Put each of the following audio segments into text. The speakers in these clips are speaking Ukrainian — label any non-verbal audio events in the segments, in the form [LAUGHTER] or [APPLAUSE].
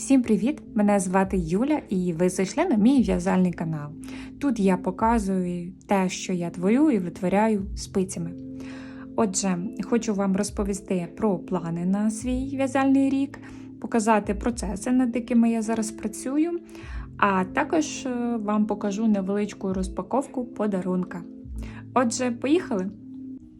Всім привіт! Мене звати Юля, і ви зайшли на мій в'язальний канал. Тут я показую те, що я творю і витворяю спицями. Отже, хочу вам розповісти про плани на свій в'язальний рік, показати процеси, над якими я зараз працюю, а також е, вам покажу невеличку розпаковку подарунка. Отже, поїхали!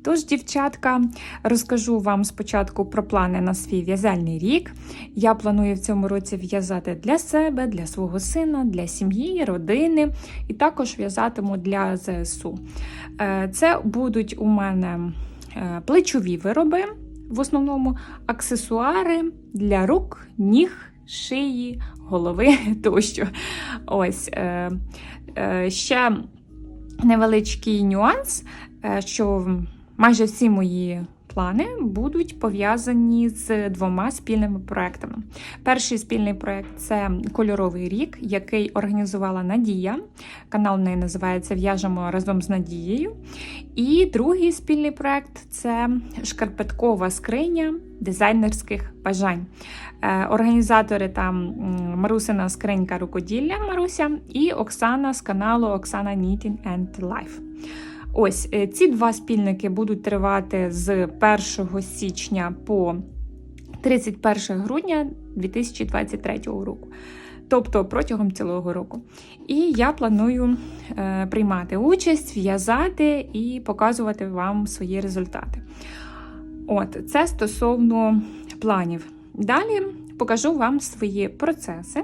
Тож, дівчатка, розкажу вам спочатку про плани на свій в'язальний рік. Я планую в цьому році в'язати для себе, для свого сина, для сім'ї, родини і також в'язатиму для ЗСУ. Е, Це будуть у мене е, плечові вироби, в основному аксесуари для рук, ніг, шиї, голови [LAUGHS] тощо. Ось е, ще невеличкий нюанс, що майже всі мої плани будуть пов'язані з двома спільними проектами. Перший спільний проект це кольоровий рік, який організувала Надія. Канал в неї називається В'яжемо разом з Надією. І другий спільний проект це шкарпеткова скриня дизайнерських бажань. Е, Організатори там Марусина скринька рукоділля Маруся і Оксана з каналу Оксана Knitting and Life. Ось е, ці два спільники будуть тривати з 1 січня по 31 грудня 2023 року. Тобто протягом цілого року. І я планую е, приймати участь, в'язати і показувати вам свої результати. От, це стосовно планів. Далі покажу вам свої процеси,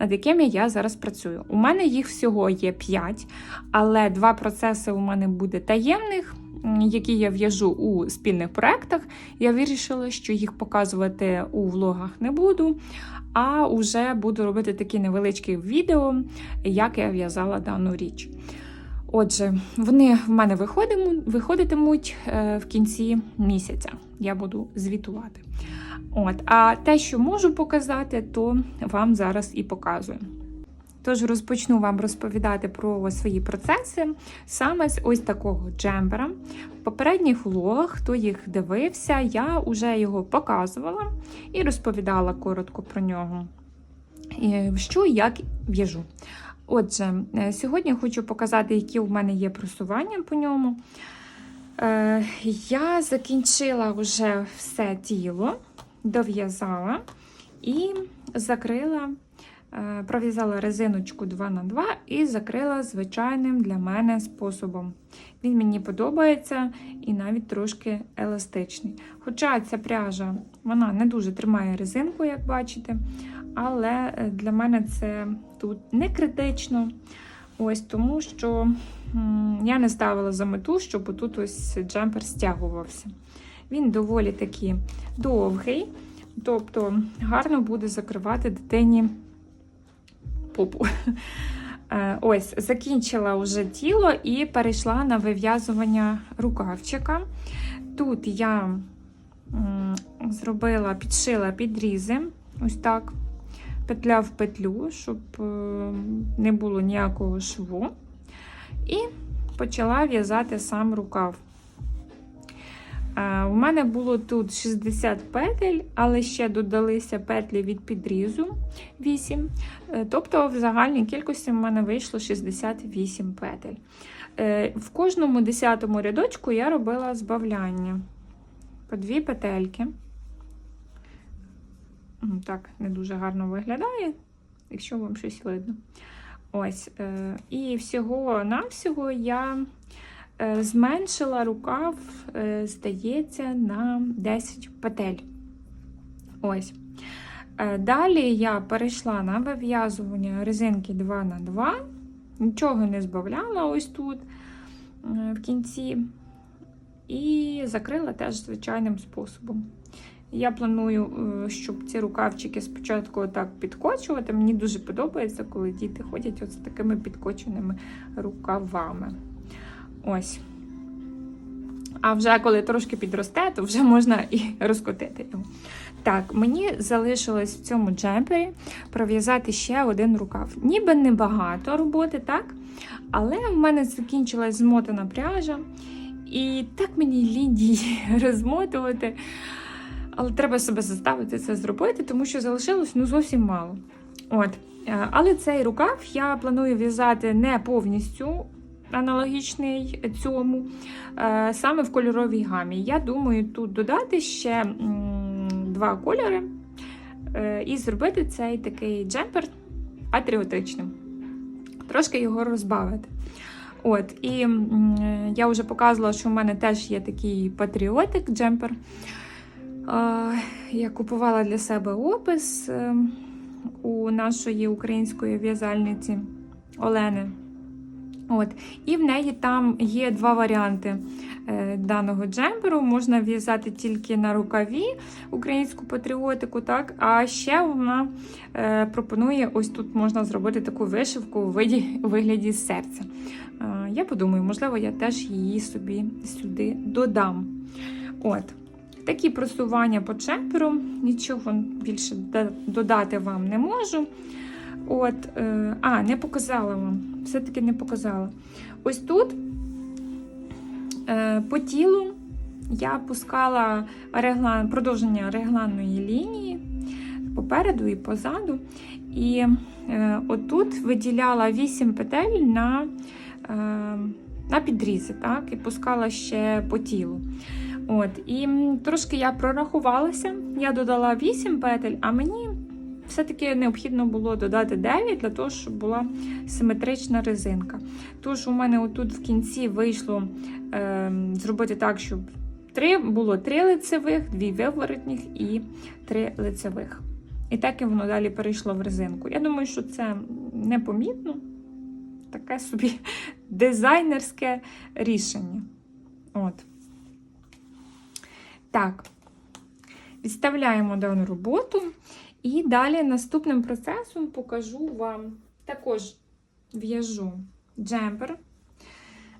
над якими я зараз працюю. У мене їх всього є 5, але два процеси у мене буде таємних, які я в'яжу у спільних проєктах. Я вирішила, що їх показувати у влогах не буду, а вже буду робити такі невеличкі відео, як я в'язала дану річ. Отже, вони в мене виходитимуть е, в кінці місяця. Я буду звітувати. От, а те, що можу показати, то вам зараз і показую. Тож розпочну вам розповідати про свої процеси саме з ось такого джемпера. В попередніх влогах, хто їх дивився, я вже його показувала і розповідала коротко про нього. Що як в'яжу. Отже, е, сьогодні хочу показати, які у мене є просування по ньому. Е, Я закінчила вже все тіло, дов'язала і закрила, е, пров'язала резиночку 2х2 і закрила звичайним для мене способом. Він мені подобається і навіть трошки еластичний. Хоча ця пряжа вона не дуже тримає резинку, як бачите, але е, для мене це тут не критично. Ось тому що я не ставила за мету, щоб тут ось джемпер стягувався. Він доволі таки довгий, тобто гарно буде закривати дитині попу. Е, Ось, закінчила вже тіло і перейшла на вив'язування рукавчика. Тут я зробила, підшила підрізи, ось так, петля в петлю, щоб е, не було ніякого шву. І почала в'язати сам рукав. Е, У мене було тут 60 петель, але ще додалися петлі від підрізу 8. Е, Тобто, в загальній кількості в мене вийшло 68 петель. В кожному 10 рядочку я робила збавляння по дві петельки. Так, не дуже гарно виглядає, якщо вам щось видно. Ось. е, І всього-навсього я е, зменшила рукав, е, здається, на 10 петель. Ось. Далі я перейшла на вив'язування резинки 2х2, нічого не збавляла ось тут в кінці. І закрила теж звичайним способом. Я планую, е, щоб ці рукавчики спочатку так підкочувати. Мені дуже подобається, коли діти ходять от з такими підкоченими рукавами. Ось. А вже коли трошки підросте, то вже можна і розкотити його. Так, мені залишилось в цьому джемпері пров'язати ще один рукав. Ніби небагато роботи, так? Але в мене закінчилась змотана пряжа. І так мені лінії [LAUGHS] розмотувати. Але треба себе заставити це зробити, тому що залишилось ну зовсім мало. От. Е, Але цей рукав я планую в'язати не повністю аналогічний цьому, е, саме в кольоровій гамі. Я думаю, тут додати ще два кольори е, і зробити цей такий джемпер патріотичним. Трошки його розбавити. От, і я вже показувала, що в мене теж є такий патріотик джемпер. Я купувала для себе опис е, у нашої української в'язальниці Олени. От. І в неї там є два варіанти е, даного джемперу. Можна в'язати тільки на рукаві українську патріотику, так? а ще вона е, пропонує: ось тут можна зробити таку вишивку у вигляді серця. Е, я подумаю, можливо, я теж її собі сюди додам. От. Такі просування по джемперу, нічого більше додати вам не можу. От, е, а, не показала вам. Все-таки не показала. Ось тут е, по тілу я пускала реглан, продовження регланної лінії попереду і позаду. І е, отут виділяла 8 петель на, е, на підрізи, так, і пускала ще по тілу. От, і трошки я прорахувалася, я додала 8 петель, а мені все-таки необхідно було додати 9 для того, щоб була симетрична резинка. Тож у мене отут в кінці вийшло е, зробити так, щоб три, було 3 лицевих, 2 виворотніх і 3 лицевих. І так і воно далі перейшло в резинку. Я думаю, що це непомітно. Таке собі [LAUGHS] дизайнерське рішення. От. Так, відставляємо дану роботу. І далі наступним процесом покажу вам також в'яжу джемпер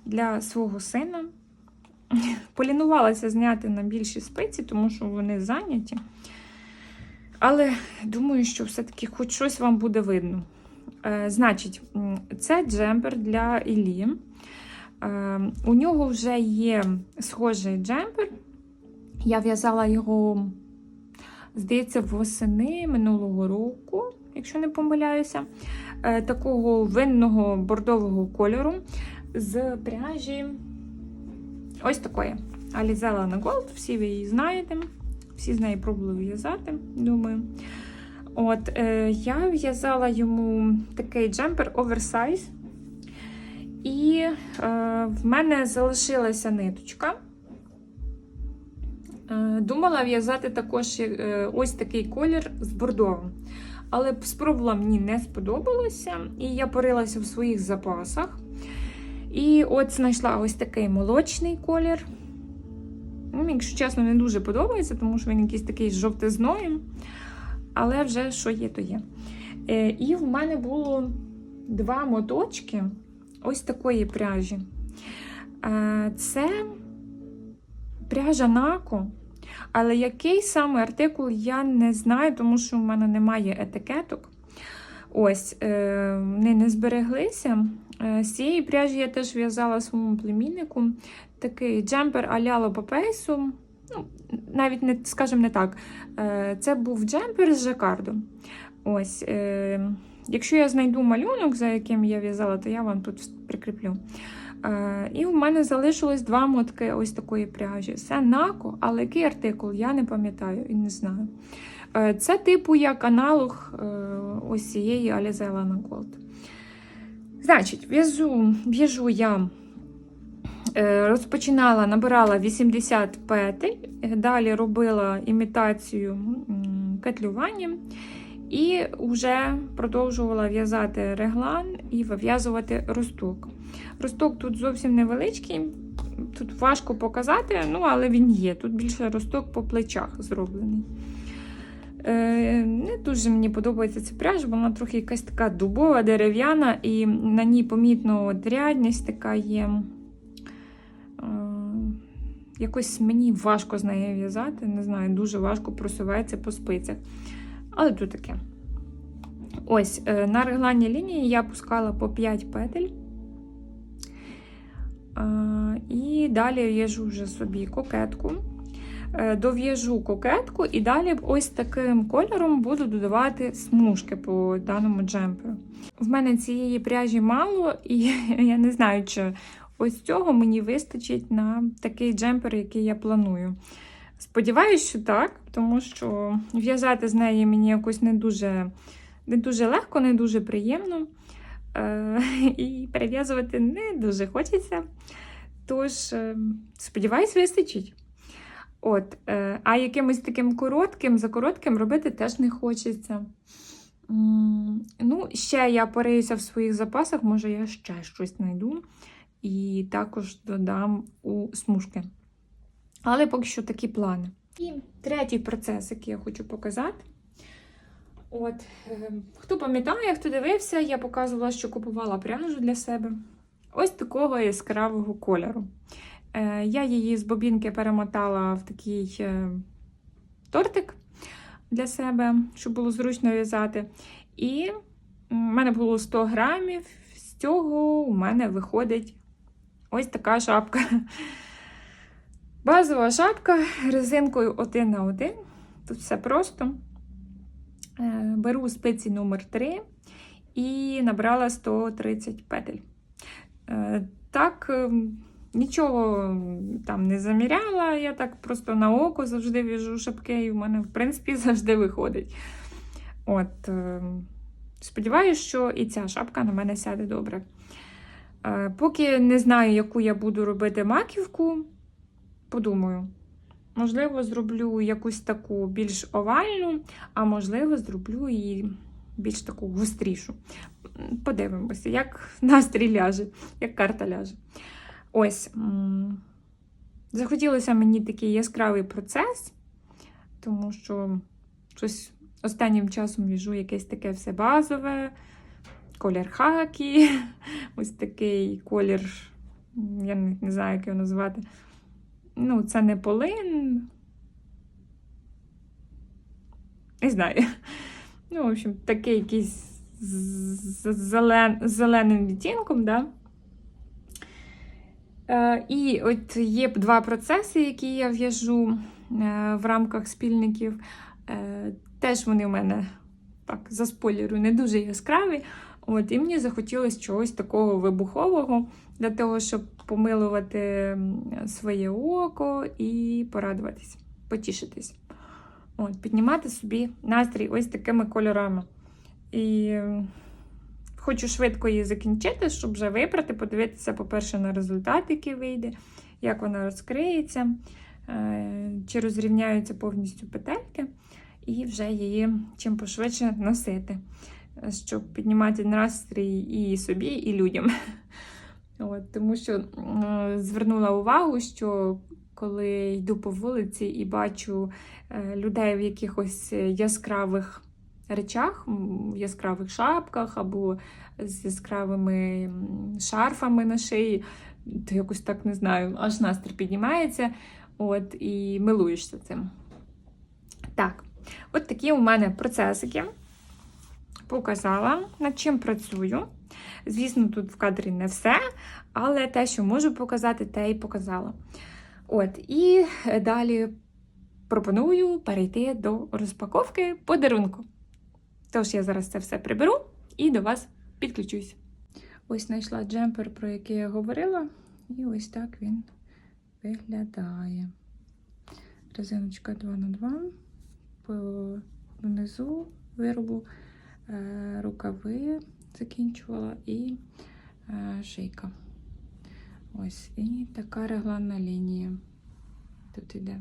для свого сина. Полінувалася зняти на більші спиці, тому що вони зайняті. Але думаю, що все-таки хоч щось вам буде видно. Е, значить, це джемпер для Іллі. Е, у нього вже є схожий джемпер. Я в'язала його, здається, восени минулого року, якщо не помиляюся, е, такого винного бордового кольору з пряжі ось такої. Алізела на Gold, всі ви її знаєте. Всі з неї пробували в'язати, думаю. От, е, Я в'язала йому такий джемпер оверсайз. І е, в мене залишилася ниточка. Е, Думала в'язати також е, ось такий колір з бордовим. Але спробувала мені не сподобалося, і я порилася в своїх запасах. І от знайшла ось такий молочний колір. Якщо чесно, не дуже подобається, тому що він якийсь такий з жовтизною. Але вже що є, то є. Е, І в мене було два моточки ось такої пряжі. Це пряжа Нако. Але який саме артикул, я не знаю, тому що в мене немає етикеток. Ось, е, вони не збереглися. Е, З цієї пряжі я теж в'язала своєму племіннику такий джемпер а-ля лопапейсу. Ну, навіть не скажімо не так. Е, Це був джемпер з жакарду. Ось, якщо я знайду малюнок, за яким я в'язала, то я вам тут прикріплю. Е, І в мене залишилось два мотки ось такої пряжі. Це нако, але який артикул, я не пам'ятаю і не знаю. Е, Це типу як аналог е, ось цієї Alize Lana Gold. Значить, в'яжу в'яжу я розпочинала, набирала 80 петель, далі робила імітацію м, петлювання і вже продовжувала в'язати реглан і вив'язувати росток. Росток тут зовсім невеличкий, тут важко показати, ну, але він є. Тут більше росток по плечах зроблений. Е, Не дуже мені подобається ця пряжа, вона трохи якась така дубова, дерев'яна, і на ній помітно от рядність така є. Е, Якось мені важко з нею в'язати, не знаю, дуже важко просувається по спицях. Але тут таке. Ось, е, на регланній лінії я пускала по 5 петель. І далі в'яжу вже собі кокетку. е, дов'яжу кокетку і далі ось таким кольором буду додавати смужки по даному джемперу. В мене цієї пряжі мало, і [LAUGHS] я не знаю, чи ось цього мені вистачить на такий джемпер, який я планую. Сподіваюсь, що так, тому що в'язати з неї мені якось не дуже, не дуже легко, не дуже приємно. [LAUGHS] І перев'язувати не дуже хочеться. Тож, е, сподіваюсь, вистачить. От, е, а якимось таким коротким, за коротким робити теж не хочеться. Ну, ще я пориюся в своїх запасах, може, я ще щось знайду і також додам у смужки. Але поки що такі плани. І третій процес, який я хочу показати. От, е, хто пам'ятає, хто дивився, я показувала, що купувала пряжу для себе. Ось такого яскравого кольору. Е, я її з бобінки перемотала в такий е, тортик для себе, щоб було зручно в'язати. І в мене було 100 грамів. З цього у мене виходить ось така шапка. Базова шапка резинкою 1 на 1. Тут все просто. Е, Беру спиці номер 3 і набрала 130 петель. Е, Так, е, нічого там не заміряла, я так просто на око завжди в'яжу шапки, і в мене, в принципі, [LAUGHS] завжди виходить. От, Сподіваюсь, що і ця шапка на мене сяде добре. Поки не знаю, яку я буду робити маківку, подумаю. Можливо, зроблю якусь таку більш овальну, а можливо, зроблю її більш таку гострішу. Подивимося, як [LAUGHS] настрій ляже, як карта ляже. Ось. Захотілося мені такий яскравий процес, тому що щось останнім часом віжу якесь таке все базове, колір хакі, [LAUGHS] ось такий колір, я не знаю, як його назвати. Ну, це не полин. Не знаю. [LAUGHS] Ну, в общем, такий якийсь зелен, зеленим відтінком, да? Е, і от є два процеси, які я в'яжу е, в рамках спільників. Е, теж вони в мене так, за спойлеру, не дуже яскраві. От, і мені захотілося чогось такого вибухового для того, щоб помилувати своє око і порадуватись, потішитись. От, піднімати собі настрій ось такими кольорами. І хочу швидко її закінчити, щоб вже випрати, подивитися, по-перше, на результат, який вийде, як вона розкриється, е, чи розрівняються повністю петельки, і вже її чим пошвидше носити, щоб піднімати настрій і собі, і людям. [LAUGHS] От, тому що е, звернула увагу, що коли йду по вулиці і бачу е, людей в якихось яскравих речах, в яскравих шапках або з яскравими шарфами на шиї, то якось так не знаю, аж настрій піднімається от, і милуєшся цим. Так, от такі у мене процесики. Показала, над чим працюю. Звісно, тут в кадрі не все, але те, що можу показати, те і показала. От, і далі пропоную перейти до розпаковки подарунку. Тож я зараз це все приберу і до вас підключусь. Ось знайшла джемпер, про який я говорила, і ось так він виглядає. Резиночка 2х2, по внизу виробу е, рукави закінчувала і е, шийка. Ось, і така регланна лінія тут іде.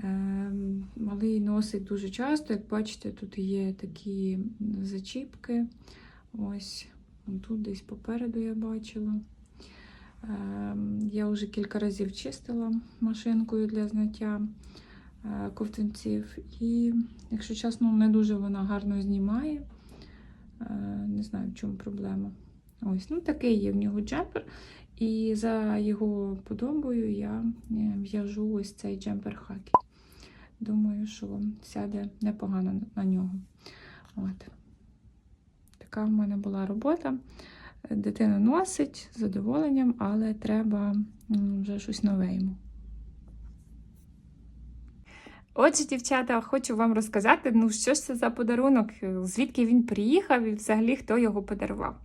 Е, малий носить дуже часто, як бачите, тут є такі зачіпки. Ось, тут десь попереду я бачила. Е, я вже кілька разів чистила машинкою для зняття е, ковтунців. І, якщо чесно, не дуже вона гарно знімає. Е, Не знаю, в чому проблема. Ось, ну такий є в нього джемпер. І за його подобою я е, в'яжу ось цей джемпер хакі. Думаю, що сяде непогано на нього. От. Така в мене була робота. Дитина носить з задоволенням, але треба вже щось нове йому. Отже, дівчата, хочу вам розказати, ну що ж це за подарунок, звідки він приїхав і взагалі хто його подарував.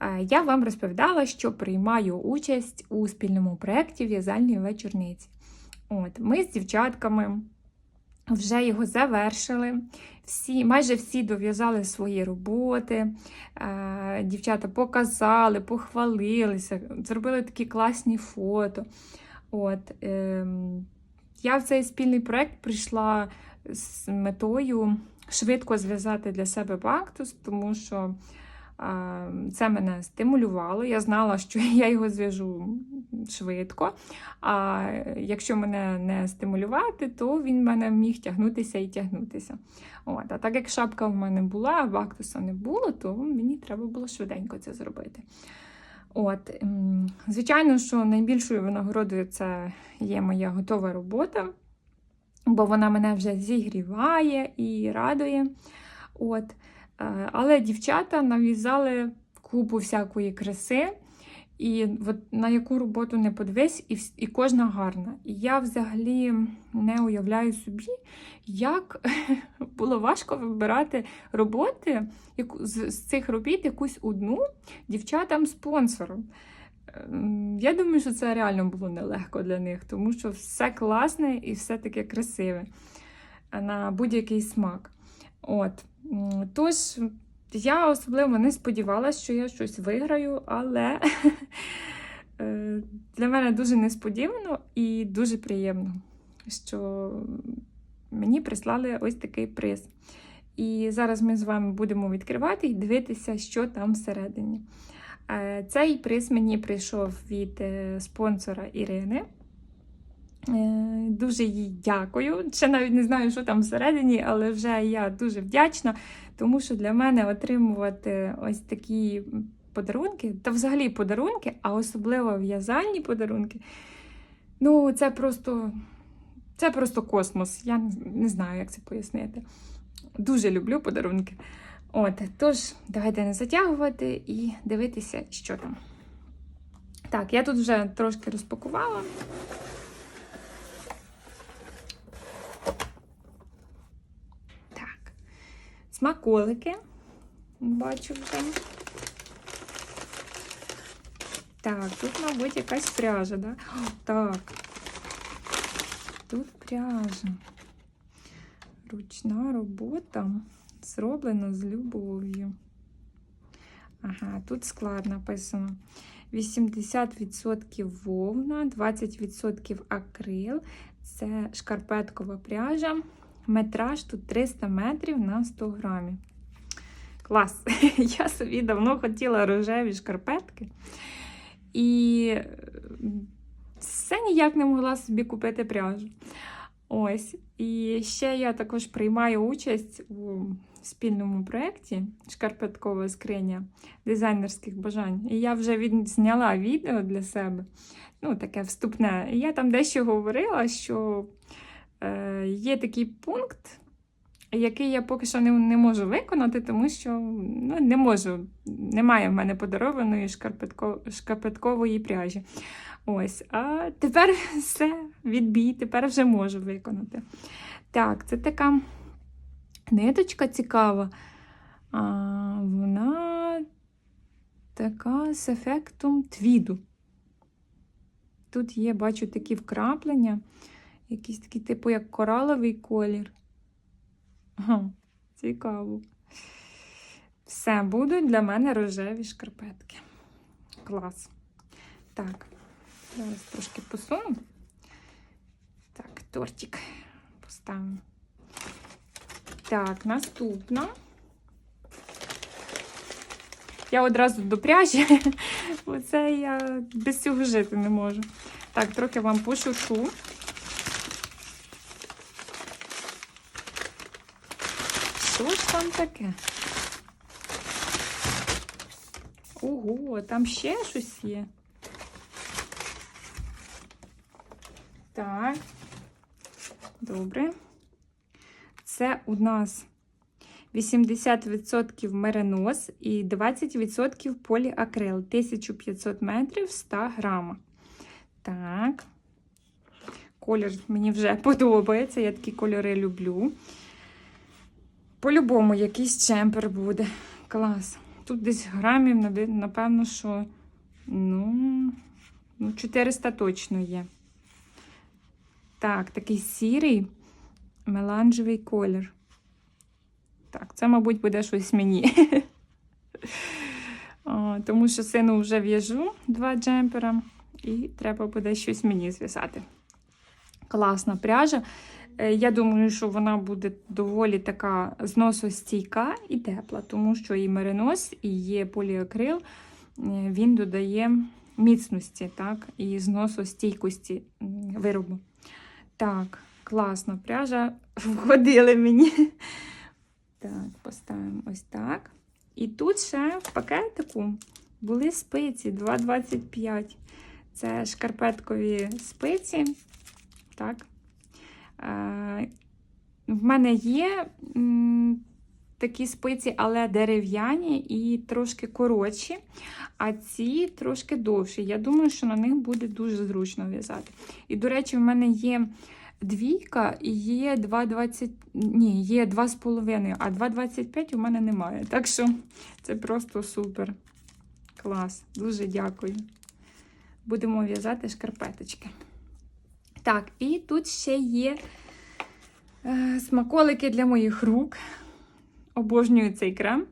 Е, Я вам розповідала, що приймаю участь у спільному проєкті в'язальні вечорниці. От, ми з дівчатками вже його завершили. Всі, майже всі дов'язали свої роботи. Е, Дівчата показали, похвалилися, зробили такі класні фото. От, ем, я в цей спільний проєкт прийшла з метою швидко зв'язати для себе бактус, тому що це мене стимулювало. Я знала, що [LAUGHS] я його зв'яжу швидко. А якщо мене не стимулювати, то він мене міг тягнутися і тягнутися. От, а так як шапка в мене була, а бактуса не було, то мені треба було швиденько це зробити. От, ем, звичайно, що найбільшою винагородою це є моя готова робота, бо вона мене вже зігріває і радує. От. Е, Але дівчата нав'язали купу всякої краси, і от на яку роботу не подивись, і, і кожна гарна. І я взагалі не уявляю собі, як [LAUGHS] було важко вибирати роботи, з, з цих робіт якусь одну дівчатам-спонсором. Ем, Я думаю, що це реально було нелегко для них, тому що все класне і все таке красиве на будь-який смак. От. Тож, я особливо не сподівалася, що я щось виграю, але [LAUGHS] е, для мене дуже несподівано і дуже приємно, що мені прислали ось такий приз. І зараз ми з вами будемо відкривати і дивитися, що там всередині. Е, Цей приз мені прийшов від е, спонсора Ірини. Дуже їй дякую. Ще навіть не знаю, що там всередині, але вже я дуже вдячна, тому що для мене отримувати ось такі подарунки, та взагалі подарунки, а особливо в'язальні подарунки. Ну, це просто, це просто космос. Я не- знаю, як це пояснити. Дуже люблю подарунки. От, тож, давайте не затягувати і дивитися, що там. Так, я тут вже трошки розпакувала. Так. Смаколики. Бачу вже. Так, тут, мабуть, якась пряжа, да? Так. Тут пряжа. Ручна робота зроблена з любов'ю. Ага, тут склад написано. 80% вовна, 20% акрил. Це шкарпеткова пряжа. Метраж тут 300 метрів на 100 грамів. Клас! [LAUGHS] Я собі давно хотіла рожеві шкарпетки. І все ніяк не могла собі купити пряжу. Ось. І ще я також приймаю участь у спільному проєкті Шкарпеткова скриня дизайнерських бажань. І я вже відзняла відео для себе, ну, таке вступне. І я там дещо говорила, що є такий пункт, який я поки що не, не можу виконати, тому що ну, не можу, немає в мене подарованої шкарпетко, шкарпеткової пряжі. Ось, а тепер [LAUGHS] все, відбій, тепер вже можу виконати. Так, це така ниточка цікава. А, вона така з ефектом твіду. Тут є, бачу, такі вкраплення, якісь такі, типу, як кораловий колір. Ага, цікаво. Все, будуть для мене рожеві шкарпетки. Клас. Так, зараз трошки посуну. Так, тортик поставимо. Так, наступна. Я одразу до пряжі, [LAUGHS] бо це я без цього жити не можу. Так, трохи вам пошушу. Що ж там таке? Ого, там ще щось є. Так, добре. Це у нас 80% меринос і 20% поліакрил. 1500 метрів 100 грама. Так. колір мені вже [LAUGHS] подобається. Я такі кольори люблю. По-любому, якийсь чемпер буде. Клас. Тут десь грамів, напевно, що ну, ну, 400 точно є. Так, такий сірий меланжевий колір. Так, це, мабуть, буде щось мені. [LAUGHS] Тому що сину вже в'яжу два джемпера, і треба буде щось мені зв'язати. Класна пряжа. Е, Я думаю, що вона буде доволі така зносостійка і тепла, тому що і меринос, і є поліакрил, е, він додає міцності так, і зносостійкості виробу. Так, класно, пряжа [LAUGHS] входили мені. Так, поставимо ось так. І тут ще в пакетику були спиці 2,25. Це шкарпеткові спиці. Так. В мене є такі спиці, але дерев'яні і трошки коротші, а ці трошки довші. Я думаю, що на них буде дуже зручно в'язати. І, до речі, в мене є двійка і є 2,20, ні, є 2,5, а 2,25 у мене немає. Так що це просто супер. Клас. Дуже дякую. Будемо в'язати шкарпеточки. Так, і тут ще є е, смаколики для моїх рук. Обожнюю цей крем.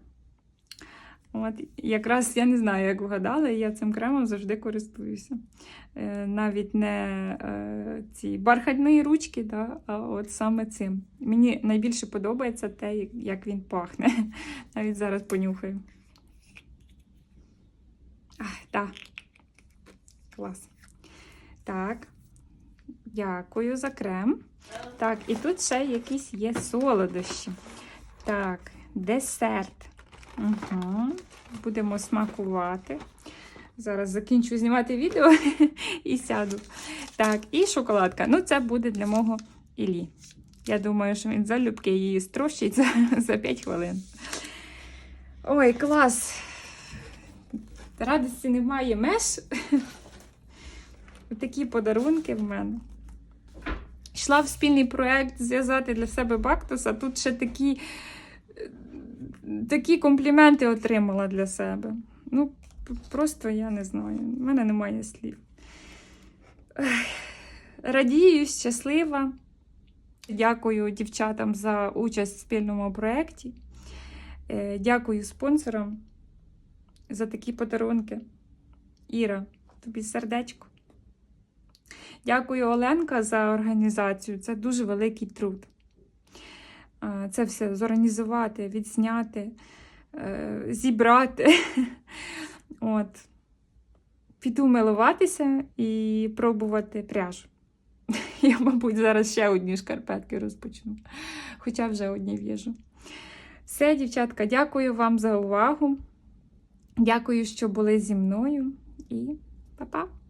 От, якраз я не знаю, як вгадали, я цим кремом завжди користуюся. Е, навіть не е, ці бархатні ручки, да, а от саме цим. Мені найбільше подобається те, як він пахне. [LAUGHS] Навіть зараз понюхаю. Ах, так. Клас. Так. Дякую за крем. Так, і тут ще якісь є солодощі. Так, десерт. Угу. Будемо смакувати. Зараз закінчу знімати відео [LAUGHS] і сяду. Так, і шоколадка. Ну, це буде для мого Ілі. Я думаю, що він залюбки її строщить за, [LAUGHS] за 5 хвилин. Ой, клас! Радості немає меж. [LAUGHS] Такі подарунки в мене. Йшла в спільний проєкт зв'язати для себе бактус, а тут ще такі, е, такі компліменти отримала для себе. Ну, просто я не знаю. У мене немає слів. Радію, щаслива. Дякую дівчатам за участь в спільному проєкті. Е, Дякую спонсорам за такі подарунки. Іра, тобі сердечко. Дякую, Оленка, за організацію. Це дуже великий труд. Це все зорганізувати, відзняти, е, зібрати. [LAUGHS] От. Піду милуватися і пробувати пряжу. [LAUGHS] Я, мабуть, зараз ще одні шкарпетки розпочну, хоча вже одні в'яжу. Все, дівчатка, дякую вам за увагу. Дякую, що були зі мною. І па-па!